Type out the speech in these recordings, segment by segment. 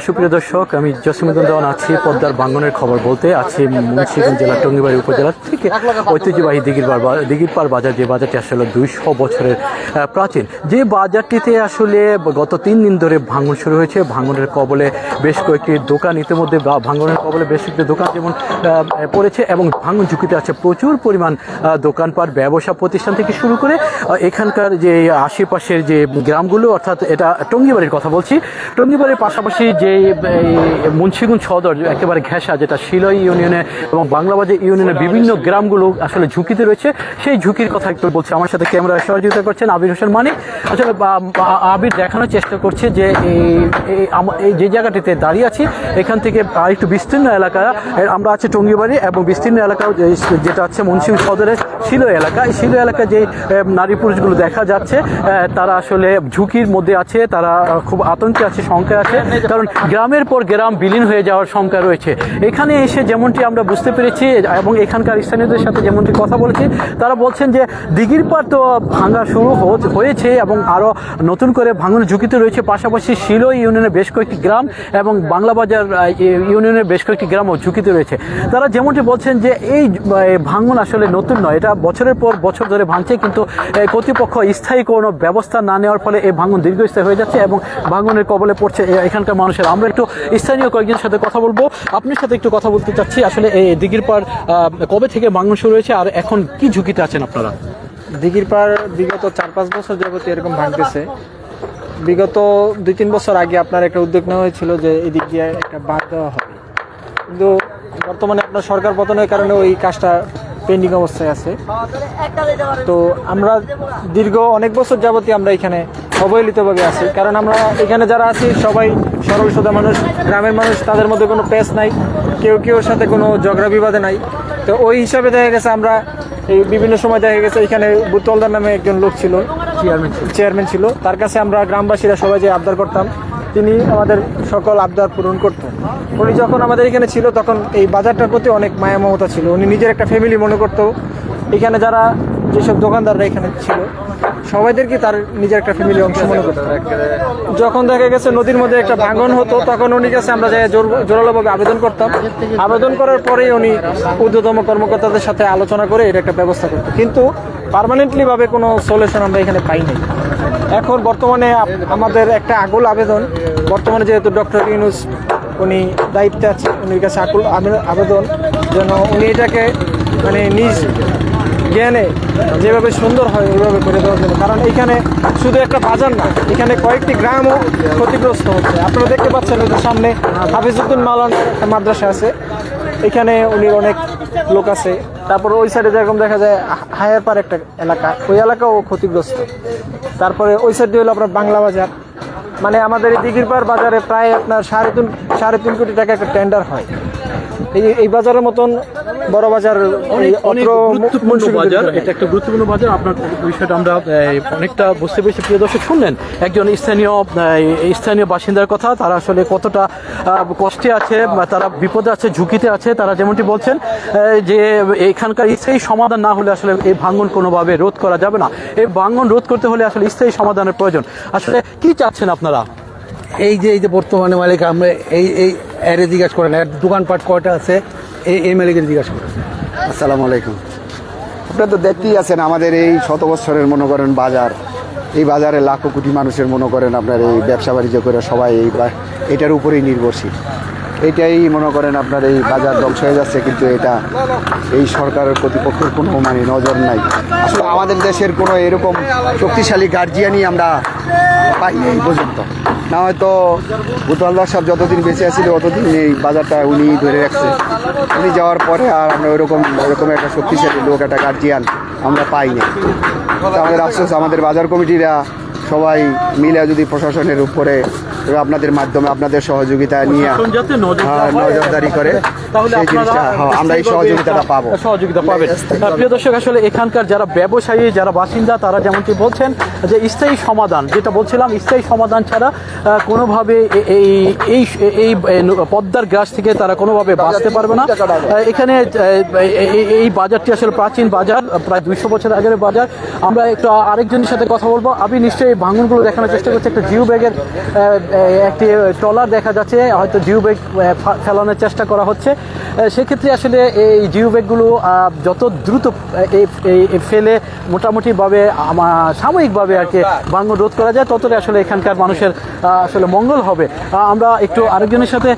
সুপ্রিয় দর্শক, আমি জসিমুদ্দিন আছি পদ্মার ভাঙ্গনের খবর বলতে। আছি মুন্সিগঞ্জ জেলার টঙ্গিবাড়ি উপজেলার থেকে ঐতিহ্যবাহী দিঘিরপাড় বা- দিঘিরপাড় বাজার, যে বাজারটি আসলে দুইশো বছরের প্রাচীন। যে বাজারটিতে আসলে গত তিন দিন ধরে ভাঙন শুরু হয়েছে। ভাঙনের কবলে বেশ কয়েকটি দোকান ইতিমধ্যে ভাঙনের কবলে বেশ কয়েকটি দোকান যেমন পড়েছে এবং ভাঙন ঝুঁকিতে আছে প্রচুর পরিমাণ দোকানপাট, ব্যবসা প্রতিষ্ঠান থেকে শুরু করে এখানকার যে আশেপাশের যে গ্রামগুলো, অর্থাৎ এটা টঙ্গিবাড়ির কথা বলছি, টঙ্গিবাড়ির পাশাপাশি যে মুন্সিগঞ্জ সদর একেবারে ঘেঁষা, যেটা শিলই ইউনিয়নে এবং বাংলাবাজার ইউনিয়নের বিভিন্ন গ্রামগুলো আসলে ঝুঁকিতে রয়েছে, সেই ঝুঁকির কথা একটু বলছি। আমার সাথে ক্যামেরায় সহযোগিতা করছেন আবির হোসেন মানিক। আসলে আবির দেখানোর চেষ্টা করছে যে এই যে জায়গাটিতে দাঁড়িয়ে আছি, এখান থেকে একটু বিস্তীর্ণ এলাকা আমরা আছি টঙ্গিবাড়ি এবং বিস্তীর্ণ এলাকা যেটা আছে মুন্সিগঞ্জ সদরের শিলো এলাকা। এই শিলো এলাকা যে নারী পুরুষগুলো দেখা যাচ্ছে তারা আসলে ঝুঁকির মধ্যে আছে, তারা খুব আতঙ্কে আছে, শঙ্কায় আছে। কারণ গ্রামের পর গ্রাম বিলীন হয়ে যাওয়ার শঙ্কা রয়েছে। এখানে এসে যেমনটি আমরা বুঝতে পেরেছি এবং এখানকার স্থানীয়দের সাথে যেমনটি কথা বলেছি, তারা বলছেন যে দিঘির পার তো ভাঙা শুরু হয়েছে এবং আরও নতুন করে ভাঙনের ঝুঁকিতে রয়েছে। পাশাপাশি শিলো ইউনিয়নের বেশ কয়েকটি গ্রাম এবং বাংলাবাজার ইউনিয়নের বেশ কয়েকটি গ্রামও ঝুঁকিতে রয়েছে। তারা যেমনটি বলছেন যে এই ভাঙন আসলে নতুন নয়, এটা বছরের পর বছর ধরে ভাঙছে কিন্তু কর্তৃপক্ষ স্থায়ী কোনো ব্যবস্থা না নেওয়ার ফলে এই ভাঙন দীর্ঘস্থায়ী হয়ে যাচ্ছে এবং ভাঙনের কবলে পড়ছে এখানকার মানুষের। আমরা একটু স্থানীয় কয়েকজনের সাথে কথা বলব। আপনার সাথে একটু কথা বলতে চাচ্ছি। আসলে এই দিঘির পার কবে থেকে ভাঙন শুরু হয়েছে আর এখন কি ঝুঁকিতে আছেন আপনারা? দিঘির পাড় বিগত চার পাঁচ বছর যাবত এরকম ভাঙতেছে। বিগত দুই তিন বছর আগে আপনার একটা উদ্যোগ নেওয়া হয়েছিল যে এদিক দিয়ে একটা বাঁধ দেওয়া হবে। কিন্তু বর্তমানে আপনার সরকার পতনের কারণে ওই কাজটা পেন্ডিং অবস্থায় আছে। তো আমরা দীর্ঘ অনেক বছর যাবতীয় আমরা এখানে অবহেলিতভাবে আছি। কারণ আমরা এখানে যারা আছি সবাই সরল সোজা মানুষ গ্রামের মানুষ তাদের মধ্যে কোনো পেস নাই কেউ কেউ সাথে কোনো ঝগড়া বিবাদে নাই। তো ওই হিসাবে দেখা গেছে আমরা এই বিভিন্ন সময় দেখা গেছে এখানে বুতলদার নামে একজন লোক ছিল চেয়ারম্যান চেয়ারম্যান ছিল। তার কাছে আমরা গ্রামবাসীরা সবাই যে আবদার করতাম। তিনি আমাদের সকল আবদার পূরণ করতেন। উনি যখন আমাদের এখানে ছিল তখন এই বাজারটার প্রতি অনেক মায়া মমতা ছিল। উনি নিজের একটা ফ্যামিলি মনে করতো। এখানে যারা যেসব দোকানদাররা এখানে ছিল সবাইদেরকে তার নিজের একটা ফ্যামিলি অংশ মনে করতো যখন দেখা গেছে নদীর মধ্যে একটা ভাঙন হতো, তখন উনি কাছে আমরা যাই জোর- জোরালোভাবে আবেদন করতাম। আবেদন করার পরেই উনি ঊর্ধ্বতম কর্মকর্তাদের সাথে আলোচনা করে এটা একটা ব্যবস্থা করতো। কিন্তু পার্মানেন্টলি ভাবে কোনো সলিউশন আমরা এখানে পাই নাই। এখন বর্তমানে আমাদের একটা আকুল আবেদন। বর্তমানে যেহেতু ডক্টর ইউনুস উনি দায়িত্বে আছে উনির কাছে আকুল আবে- আবেদন যেন উনি এটাকে মানে নিজ জ্ঞানে যেভাবে সুন্দর হয়, ওইভাবে করে দেওয়ার জন্য। কারণ এখানে শুধু একটা বাজার না, এখানে কয়েকটি গ্রামও ক্ষতিগ্রস্ত হচ্ছে। আপনারা দেখতে পাচ্ছেন ওদের সামনে হাফিজুদ্দিন মালান মাদ্রাসা আছে। এখানে উনি অনেক লোক আছে। তারপর ওই সাইডে যেরকম দেখা যায়, হায়ার পার একটা এলাকা, ওই এলাকাও ক্ষতিগ্রস্ত। তারপরে ওই সাইডে হলো আপনার বাংলা বাজার। মানে আমাদের এই দিঘিরপাড় বাজারে প্রায় আপনার সাড়ে তিন সাড়ে তিন কোটি টাকা একটা টেন্ডার হয়। এই এই বাজারের মতন বড় বাজার গুরুত্বপূর্ণ বাজার এটা একটা গুরুত্বপূর্ণ বাজার। আপনার বিষয়টা আমরা অনেকটা বুঝতে পেরেছি। প্রিয় দর্শক শুনলেন একজন স্থানীয় এই, স্থানীয় বাসিন্দার কথা। তারা আসলে কতটা কষ্টে আছে তারা বিপদে আছে ঝুঁকিতে আছে। তারা যেমনটি বলছেন যে এখানকার স্থায়ী সমাধান না হলে আসলে এই ভাঙন কোনোভাবে রোধ করা যাবে না। এই ভাঙন রোধ করতে হলে আসলে স্থায়ী সমাধানের প্রয়োজন। আসলে কি চাচ্ছেন আপনারা? এই যে এই যে বর্তমানে মালিক, আমরা এই এই এরে জিজ্ঞাসা করেন। দোকানপাট কয়টা আছে? এই এই মালিকের জিজ্ঞাসা করেন। আসসালামু আলাইকুম। আপনারা তো দেখতেই আছেন, আমাদের এই শত বছরের মনে করেন বাজার। এই বাজারে লাখো কোটি মানুষের মনে করেন আপনার এই ব্যবসা বাণিজ্য করে সবাই এই এটার উপরেই নির্ভরশীল। এটাই মনে করেন আপনার এই বাজার ধ্বংস হয়ে যাচ্ছে, কিন্তু এটা এই সরকারের কর্তৃপক্ষের কোনো মানে নজর নাই। আসলে আমাদের দেশের কোনো এরকম শক্তিশালী গার্জিয়ানই আমরা পাই এই পর্যন্ত। না হয়তো বুতলদার সাহেব যতদিন বেঁচে আছিল ততদিন এই বাজারটা উনি ধরে রাখছে। উনি যাওয়ার পরে আর আমরা ওইরকম ওইরকম একটা শক্তিশালী লোক, একটা গার্জিয়ান আমরা পাইনি। আমাদের আফসোস, আমাদের বাজার কমিটিরা সবাই মিলে যদি প্রশাসনের উপরে আপনাদের মাধ্যমে আপনাদের সহযোগিতা নিয়ে নজরদারি হ্যাঁ, নজরদারি করে তাহলে সেই জিনিসটা হ্যাঁ, আমরা এই সহযোগিতাটা পাবো। সহযোগিতা পাবেন। প্রিয় দর্শক আসলে এখানকার যারা ব্যবসায়ী যারা বাসিন্দা তারা যেমনটি বলছেন যে স্থায়ী সমাধান যেটা বলছিলাম স্থায়ী সমাধান ছাড়া কোনোভাবে এই এই এই পদ্মার গ্রাস থেকে তারা কোনোভাবে বাঁচতে পারবে না। এখানে এই- বাজারটি আসলে প্রাচীন বাজার প্রায় দুইশো বছর আগের বাজার। আমরা একটু আরেকজনের সাথে কথা বলব। আমি নিশ্চয়ই ভাঙনগুলো দেখানোর চেষ্টা করছি একটা জিও ব্যাগের একটি ট্রলার দেখা যাচ্ছে, হয়তো জিও ব্যাগ ফেলানোর চেষ্টা করা হচ্ছে। সেক্ষেত্রে আসলে এই জিও ব্যাগগুলো যত দ্রুত ফেলে মোটামুটিভাবে সাময়িকভাবে আর কি ভাঙন রোধ করা যায়, ততটাই আসলে এখানকার মানুষের আসলে মঙ্গল হবে। আমরা একটু আরেকজনের সাথে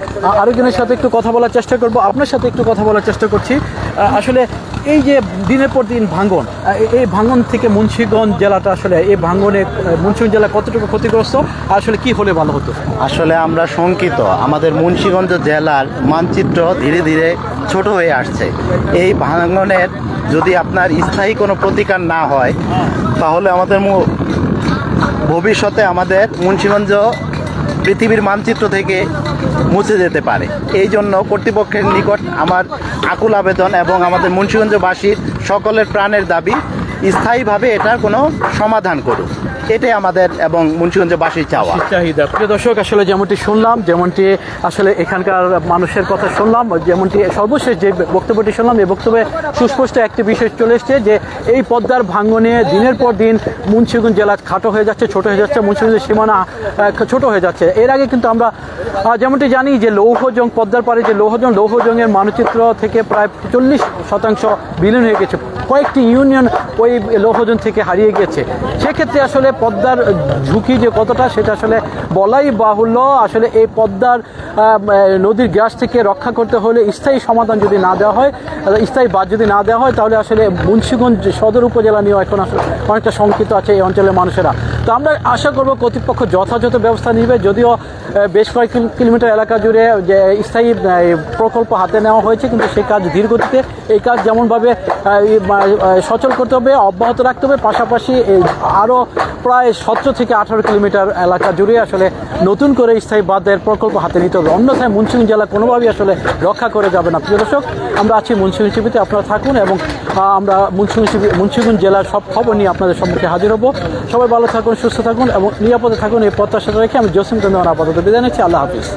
আরেকজনের সাথে একটু কথা বলার চেষ্টা করব, আপনার সাথে একটু কথা বলার চেষ্টা করছি। আসলে এই যে দিনের পর দিন ভাঙন এই- ভাঙন থেকে মুন্সিগঞ্জ জেলাটা আসলে এই ভাঙনে মুন্সিগঞ্জ জেলা কতটুকু ক্ষতিগ্রস্ত? আসলে কি হলে ভালো হতো? আসলে আমরা শঙ্কিত। আমাদের মুন্সিগঞ্জ জেলার মানচিত্র ধীরে ধীরে ছোট হয়ে আসছে। এই ভাঙনের যদি আপনার স্থায়ী কোনো প্রতিকার না হয়, তাহলে আমাদের ভবিষ্যতে আমাদের মুন্সিগঞ্জ পৃথিবীর মানচিত্র থেকে মুছে যেতে পারে। এই জন্য কর্তৃপক্ষের নিকট আমার আকুল আবেদন এবং আমাদের মুন্সিগঞ্জবাসীর সকলের প্রাণের দাবি স্থায়ীভাবে এটার কোনো সমাধান করুক। এটাই আমাদের এবং মুন্সিগঞ্জবাসীর চাওয়া। চাহিদা প্রিয় দর্শক, আসলে যেমনটি শুনলাম, যেমনটি আসলে এখানকার মানুষের কথা শুনলাম, যেমনটি সর্বশেষ যে বক্তব্যটি শুনলাম, এই বক্তব্যে সুস্পষ্ট একটি বিষয় চলে এসছে যে এই পদ্মার ভাঙনে দিনের পর দিন মুন্সিগঞ্জ জেলা খাটো হয়ে যাচ্ছে, ছোট হয়ে যাচ্ছে, মুন্সিগঞ্জের সীমানা ছোট হয়ে যাচ্ছে। এর আগে কিন্তু আমরা যেমনটি জানি যে লৌহজং, পদ্মার পারে যে লৌহজং, লৌহজংয়ের মানচিত্র থেকে প্রায় চল্লিশ শতাংশ বিলীন হয়ে গেছে। কয়েকটি ইউনিয়ন ওই লৌহজন থেকে হারিয়ে গেছে সেক্ষেত্রে আসলে পদ্মার ঝুঁকি যে কতটা, সেটা আসলে বলাই বাহুল্য। আসলে এই পদ্মার নদীর গ্যাস থেকে রক্ষা করতে হলে স্থায়ী সমাধান যদি না দেওয়া হয়, স্থায়ী বাদ যদি না দেওয়া হয়, তাহলে আসলে মুন্সীগঞ্জ সদর উপজেলা নিয়েও এখন আসলে অনেকটা শঙ্কিত আছে এই অঞ্চলের মানুষেরা। তো আমরা আশা করব কর্তৃপক্ষ যথাযথ ব্যবস্থা নেবে, যদিও বেশ কয়েক কিলোমিটার এলাকা জুড়ে যে স্থায়ী প্রকল্প হাতে নেওয়া হয়েছে, কিন্তু সেই কাজ ধীরগতিতে, এই কাজ যেমনভাবে সচল করতে অব্যাহত রাখতে হবে। পাশাপাশি আরও প্রায় সতেরো থেকে আঠারো কিলোমিটার এলাকা জুড়ে আসলে নতুন করে স্থায়ী বাঁধের প্রকল্প হাতে নিতে হবে। অন্যথায় মুন্সিগঞ্জ জেলা কোনোভাবেই আসলে রক্ষা করে যাবে না। প্রিয় দর্শক, আমরা আছি মুন্সিগঞ্জ টিভিতে, আপনারা থাকুন এবং আমরা মুন্সিগঞ্জ মুন্সিগঞ্জ জেলার সব খবর নিয়ে আপনাদের সম্মুখে হাজির হব। সবাই ভালো থাকুন, সুস্থ থাকুন এবং নিরাপদে থাকুন। এই প্রত্যাশা রেখে আমি জসিম চন্দ্র আপাতত বিদায় নিচ্ছি। আল্লাহ হাফিজ।